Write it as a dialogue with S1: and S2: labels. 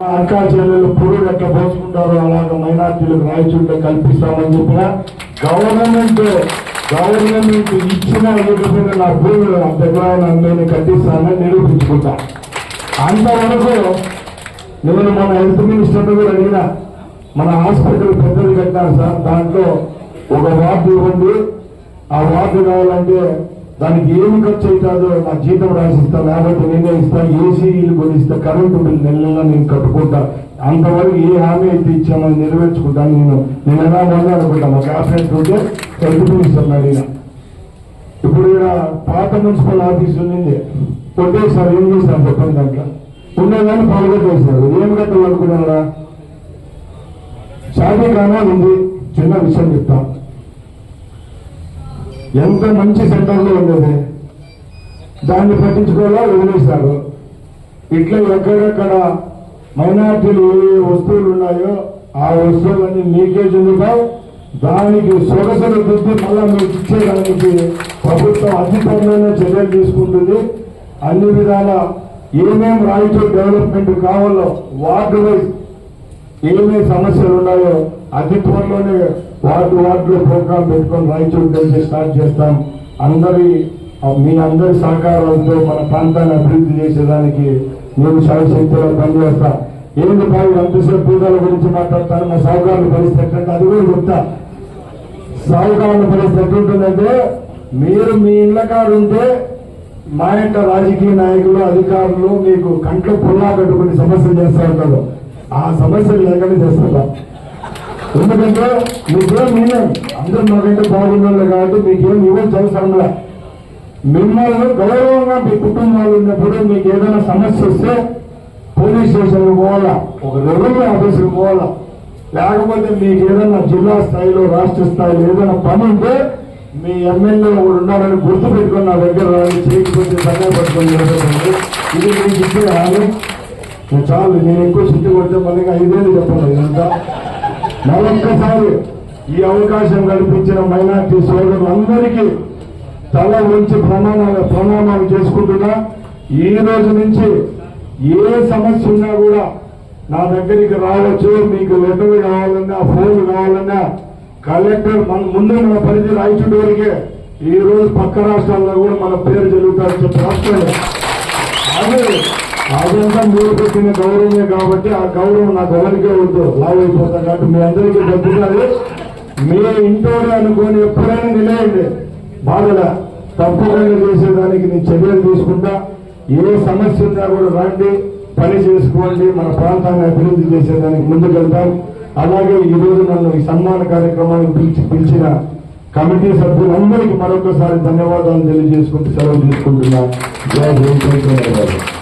S1: అక్కా చెల్లెలు పురుడు ఎట్లా పోసుకుంటారో అలాగ మైనార్టీలకు రాయచూట కల్పిస్తామని చెప్పిన గవర్నమెంట్ గవర్నమెంట్ ఇచ్చిన ఇవ్వకపోయినా నా భూములు నా దగ్గర నేను కట్టిస్తానని నిరూపించుకుంటా. అంతవరకు నేను మన హెల్త్ మినిస్టర్ కూడా అడిగిన మన హాస్పిటల్ పెద్దలు కట్టాను సార్ దాంట్లో ఒక వార్డు ఇవ్వండి. ఆ వార్డు కావాలంటే దానికి ఏమి ఖర్చు అవుతుందో నా జీతం రాసిస్తా లేకపోతే నేనే ఇస్తా ఏసీలు కొనిస్తా కరెంటు బిల్ నెల నెల నేను కట్టుకుంటా. అంతవరకు ఏ హామీ అయితే ఇచ్చామో నెరవేర్చుకుంటాను నేను. నేను ఎలా మొన్న అనుకుంటా మా క్యాబినెట్ ఉంటే హెల్త్ మినిస్టర్ ఇప్పుడు ఈడ పాత మున్సిపల్ ఆఫీస్ నుండి కొట్టేసారు ఏం చేశారు చెప్పండి దాంట్లో? ఉండేదాన్ని పాల్గొట్టేశారు ఏం కట్టాలనుకున్నారా? షాదీ కానా ఉంది. చిన్న విషయం చెప్తాను ఎంత మంచి సెంటర్లో ఉండేది? దాన్ని పట్టించుకోవాలా? వదిలేస్తారు. ఇట్లా ఎక్కడెక్కడ మైనార్టీలు ఏ ఏ వస్తువులు ఉన్నాయో ఆ వస్తువులన్నీ లీకేజ్ ఉంటాయి దానికి సొగసలు దిద్ది మళ్ళా మీకు ఇచ్చేదానికి ప్రభుత్వం అధికమైన చర్యలు తీసుకుంటుంది. అన్ని విధాల ఏమేం రాయచూరు డెవలప్మెంట్ కావాలో వార్డు వైజ్ ఏమేమి సమస్యలు ఉన్నాయో అతి త్వరలోనే వార్డు వార్డులో ప్రోగ్రాం పెట్టుకొని రాయచూరు కలిసి స్టార్ట్ చేస్తాం. అందరి మీ అందరి సహకారాలతో మన ప్రాంతాన్ని అభివృద్ధి చేసేదానికి నేను శాయశక్తిలో పనిచేస్తా. ఏంటి బాగా అంతసేపు పూజల గురించి మాట్లాడతాను మా సౌకర్యాల పరిస్థితి ఎట్లంటే అది కూడా చెప్తా. సాగుకారుల పరిస్థితి ఎట్లుంటుందంటే మీరు మీ ఇళ్ళకారు ఉంటే మా యొక్క రాజకీయ నాయకులు అధికారులు మీకు కంట్లో పుల్లా కట్టుకుని సమస్యలు చేస్తూ ఉంటారు. ఆ సమస్యలు లేకుండా చేస్తారు ఎందుకంటే మీకేం ఇవ్వం అందరూ నాకంటే బాగున్నారు కాబట్టి మీకేం ఇవ్వచ్చు అవసరం మిమ్మల్ని గౌరవంగా మీ కుటుంబాలు ఉన్నప్పుడు మీకు ఏదైనా సమస్య వస్తే పోలీస్ స్టేషన్కి పోవాలా? ఒక రెవెన్యూ ఆఫీసుకి పోవాలా? లేకపోతే మీకు ఏదైనా జిల్లా స్థాయిలో రాష్ట్ర స్థాయిలో ఏదైనా పని ఉంటే మీ ఎమ్మెల్యే ఒకడు ఉన్నారని గుర్తు పెట్టుకుని నా దగ్గర రాని చేయకపోతే సంఘం పట్టుకొని ఇది మీకు ఇచ్చే హామీ చాలు నేను ఎక్కువ సిద్ధి కొడితే మళ్ళీ ఐదేళ్ళు చెప్పాలి ఇదంతా. మరొక్కసారి ఈ అవకాశం కల్పించిన మైనార్టీ సోదరులందరికీ తల ఉంచి ప్రమాణాలు ప్రణామాలు చేసుకుంటున్నా. ఈ రోజు నుంచి ఏ సమస్య ఉన్నా కూడా నా దగ్గరికి రావచ్చు. మీకు లెటర్ కావాలన్నా ఫోన్ కావాలన్నా కలెక్టర్ మన ముందు మన పరిధి రాయచుడు వరకే ఈ రోజు పక్క రాష్ట్రాల్లో కూడా మన పేరు జరుగుతారు చెప్పి రాష్ట్రంలో అదంతా మీరు పెట్టిన గౌరవమే కాబట్టి ఆ గౌరవం నాకు ఎవరికే వద్దు. లావ్ కాబట్టి మీ అందరికీ దక్కుతుంది మీ ఇంటోనే అనుకొని ఎప్పుడైనా నిలయండి. బాధల తప్పకుండా చేసేదానికి నేను చర్యలు తీసుకుంటా. ఏ సమస్య ఉన్నా కూడా రండి. పని చేసుకోండి. మన ప్రాంతాన్ని అభివృద్ధి చేసేదానికి ముందుకెళ్తాం. అలాగే ఈరోజు నన్ను ఈ సన్మాన కార్యక్రమానికి పిలిచి పిలిచిన కమిటీ సభ్యులందరికీ మరొకసారి ధన్యవాదాలు తెలియజేసుకుంటూ సెలవు తీసుకుంటున్నా. జై జై జై.